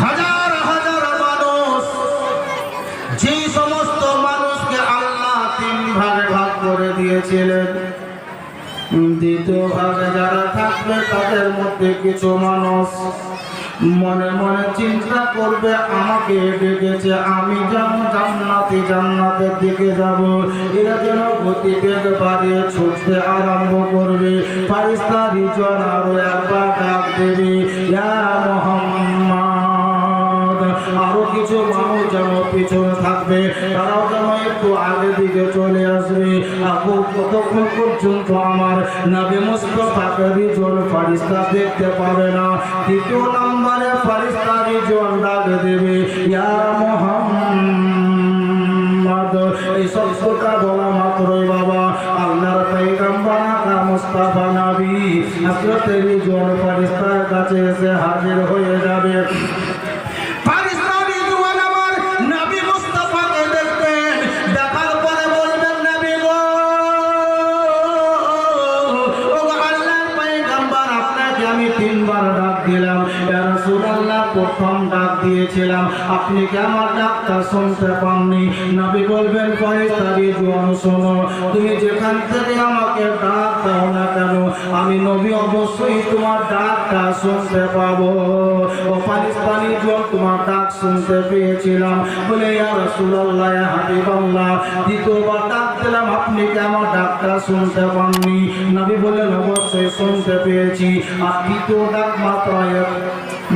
হাজার হাজার মানুষ। যেই সমস্ত মানুষকে আল্লাহ তিন ভাগে ভাগ করে দিয়েছিলেন। দ্বিতীয় ভাগে যারা থাকবে তাদের মধ্যে কিছু মানুষ মনে মনে চিন্তা করবে, আমাকে ডেকেছে, আমি যেন জান্নাতি, জান্নাতের দিকে যাব। এরা যেন গতিবেগ বাড়িয়ে ছুটতে আরম্ভ করবে। ফারিস্তা রিজন আরও একবার ডাক দেবে আরও কিছু মানুষ যেন পিছনে থাকবে, তারাও যেন একটু আগে দিকে চলে আসবে। আপু কতক্ষণ পর্যন্ত আমার নবী মুস্তফাকে রিজন ফারিস্তা দেখতে পাবে না। নম্বরে ফারিস্তা রিজন ডাক দেবে, ইয়া মোহাম্মদ। এই শব্দটা বলা মাত্রই বাবা, আল্লাহর পয়গম্বর আকা মুস্তাফা নবী। হযরত রিজন ফারিস্তার কাছে এসে হাজির হয়ে যাবে। রিজওয়ান দিলাম। প্রথম ডাক দিয়েছিলাম। আপনি কি আমার ডাকটা শুনতে পাননি? নবী বলবেন ফারিস্তা রিজওয়ান শোনো। তুমি যেখান থেকে আমাকে ডাক দাও না কেন, আমি নবী অবশ্যই তোমার ডাকটা শুনতে পাবো। ও পাকিস্তানি জন তোমার ডাক শুনতে পেয়েছিলাম। বলে দ্বিতীয়বার ডাক দিলাম, আপনি কি আমার ডাকটা শুনতে পাননি? অবশ্যই শুনতে পেয়েছি। আর তৃতীয় ডাক মাত্র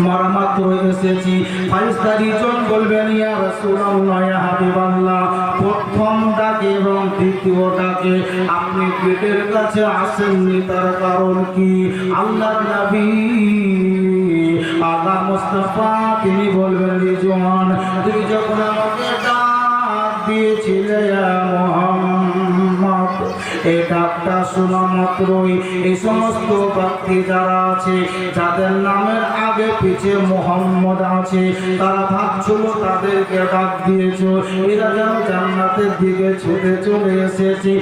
মারা মাত্র এসেছি। ফারিস্তারি জন বলবেন ইয়া হাবিবাল্লাহ। প্রথম ডাকে এবং দ্বিতীয় ডাকে আপনি পেটের কাছে আসেননি, তার কারণ কি? আল্লাহর নবী আল্লাহ মুস্তাফা, তিনি বলবেন রিজওয়ান তুমি যখন ডাকটা শোনা মাত্রই। এই সমস্ত ব্যক্তি যারা আছে, যাদের নামের আগে পিছে মোহাম্মদ আছে, তারা ভাবছিল তাদেরকে ডাক দিয়েছ। এরা যেন জান্নাতের দিকে ছুটে চলে এসেছে।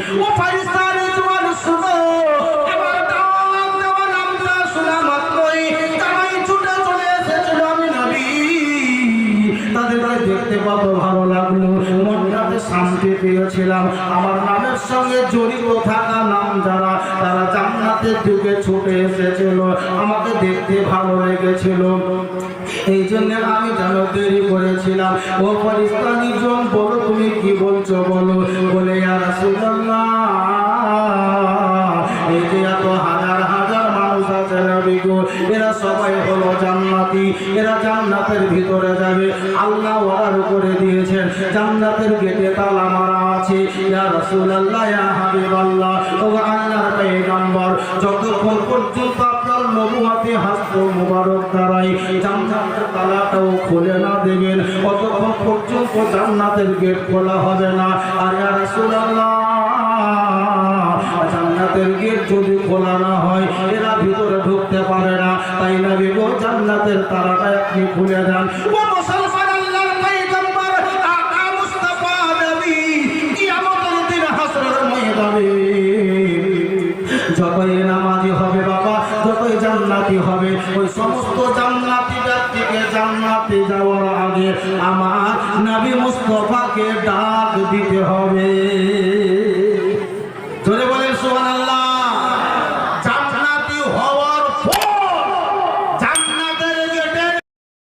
দেখতে কত ভালো লাগল। শান্তি পেয়েছিলাম। আমার নামের সঙ্গে জড়িত থাকা নাম যারা, তারা জান্নাতের দিকে ছুটে এসেছিল। আমাকে দেখতে ভালো লেগেছিল। এই জন্য আমি যেন দেরি করেছিলাম। ও পরিস্থানি জন বলো তুমি কি বলছো? বলো, বলে আর এই এরা সবাই হলো জান্নাতি, এরা জান্নাতের ভিতরে যাবে। আল্লাহ অর্ডার করে দিয়েছেন, জান্নাতের গেটে তালা মারা আছে। ইয়া রাসূলুল্লাহ, ইয়া হাবিবাল্লাহ, ও আল্লাহর পয়গম্বর, যতক্ষণ পর্যন্ত আপনার নবুয়াতি হাস্ত মুবারক দ্বারাই জান্নাতের তালাটাও খুলে না দেবেন ততক্ষণ পর্যন্ত জান্নাতের গেট খোলা হবে না। আর ইয়া রাসূলুল্লাহ, জান্নাতের গেট যদি খোলা না হয় ঢুকতে পারে না। তাই না গো জান্নাতের তারাটা আপনি খুলে দেন। নবী যতই নামাজি হবে বাবা, যতই জান্নাতি হবে, ওই সমস্ত জান্নাতি ব্যক্তিকে জান্নাতে যাওয়ার আগে আমার নবী মুস্তফাকে ডাক দিতে হবে।